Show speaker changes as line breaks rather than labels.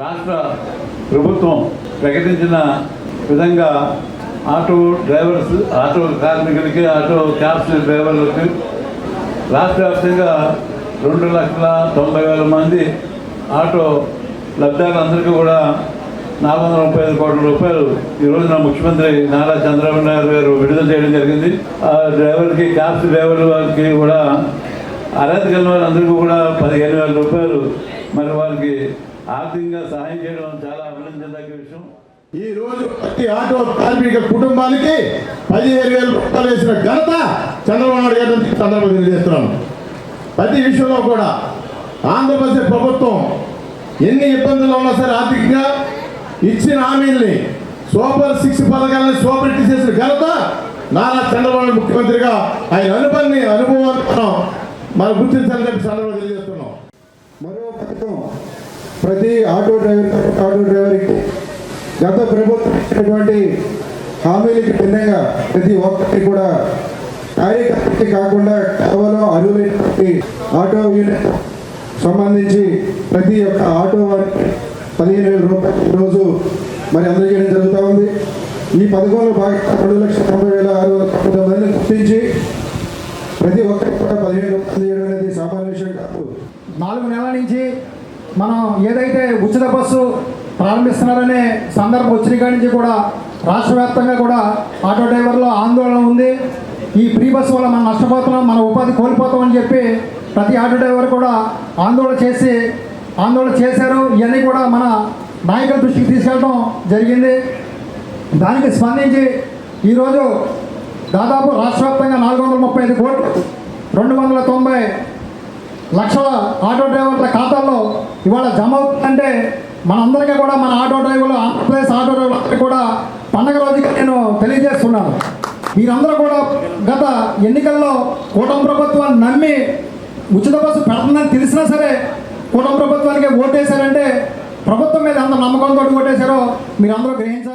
రాష్ట్ర ప్రభుత్వం ప్రకటించిన విధంగా ఆటో డ్రైవర్స్ ఆటో కార్మికులకి ఆటో క్యాబ్స్ డ్రైవర్లకి రాష్ట్ర వ్యాప్తంగా రెండు లక్షల తొంభై వేల మంది ఆటో లబ్ధారులందరికీ కూడా నాలుగు వందల ముప్పై ఐదు కోట్ల రూపాయలు ఈ రోజున ముఖ్యమంత్రి నారా చంద్రబాబు నాయుడు గారు విడుదల చేయడం జరిగింది. ఆ డ్రైవర్కి క్యాబ్స్ డ్రైవర్లకి కూడా అర్హత కలిగిన వారందరికీ కూడా పదిహేను వేల రూపాయలు మరి వారికి ఆర్థికంగా సహాయం చేయడం చాలా అభినందించదగ్గ విషయం.
ఈ రోజు ప్రతి ఆటో కార్మిక కుటుంబానికి పదిహేను వేల రూపాయలు వేసిన ఘనత చంద్రబాబు నాయుడు గారు నుంచి సందర్భంగా తెలియజేస్తున్నాను. ప్రతి విషయంలో కూడా ఆంధ్రప్రదేశ్ ప్రభుత్వం ఎన్ని ఇబ్బందులు ఉన్నా సరే ఆర్థికంగా ఇచ్చిన హామీల్ని సూపర్ సిక్స్ పథకాలని సూపర్ చేసిన ఘనత నారా చంద్రబాబు ముఖ్యమంత్రిగా ఆయన అనుభవాన్ని అనుభవం మనం గుర్తించాలని చెప్పి సందర్భంగా తెలియజేస్తున్నాం.
మరో పథకం ప్రతి ఆటో డ్రైవర్ ఆటో డ్రైవర్కి గత ప్రభుత్వం హామీలకు హామీలకి భిన్నంగా ప్రతి ఒక్కరికి కూడా కార్యకర్తకి కాకుండా కేవలం అరువులైనటువంటి ఆటో యూనిట్ సంబంధించి ప్రతి ఒక్క ఆటో వారికి పదిహేను వేల రూపాయలు రోజు మరి అందజేయడం జరుగుతూ ఉంది. ఈ పథకంలో భాగంగా రెండు లక్షల తొంభై వేల ఆరు వందల తొమ్మిది మందిని గుర్తించి ప్రతి ఒక్కరికి కూడా పదిహేను రూపాయలు చేయడం అనేది సామాన్య విషయం కాదు.
నాలుగు నెలల నుంచి మనం ఏదైతే ఉచిత బస్సు ప్రారంభిస్తున్నారనే సందర్భం వచ్చిన కాడి నుంచి కూడా రాష్ట్ర వ్యాప్తంగా కూడా ఆటో డ్రైవర్లో ఆందోళన ఉంది. ఈ ఫ్రీ బస్సు వల్ల మనం నష్టపోతున్నాం మన ఉపాధి కోల్పోతామని చెప్పి ప్రతి ఆటో డ్రైవర్ కూడా ఆందోళన చేసి ఆందోళన చేశారు. ఇవన్నీ కూడా మన నాయకుల దృష్టికి తీసుకెళ్ళడం జరిగింది. దానికి స్పందించి ఈరోజు దాదాపు రాష్ట్ర వ్యాప్తంగా నాలుగు వందల ముప్పై ఐదు కోట్లు రెండు వందల తొంభై లక్షల ఆటో డ్రైవర్ల ఖాతాల్లో ఇవాళ జమ అవుతుందంటే మనందరికీ కూడా మన ఆటో డ్రైవర్లు ఆంధ్రప్రదేశ్ ఆటో డ్రైవర్లందరికీ కూడా పండగ రోజుగా నేను తెలియజేస్తున్నాను. మీరందరూ కూడా గత ఎన్నికల్లో కూటమి ప్రభుత్వాన్ని నమ్మి ఉచిత బస్సు పెడుతుందని తెలిసినా సరే కూటమి ప్రభుత్వానికి ఓటేశారంటే ప్రభుత్వం మీద ఎంత నమ్మకంతో ఓటేశారో అందరూ గ్రహించారు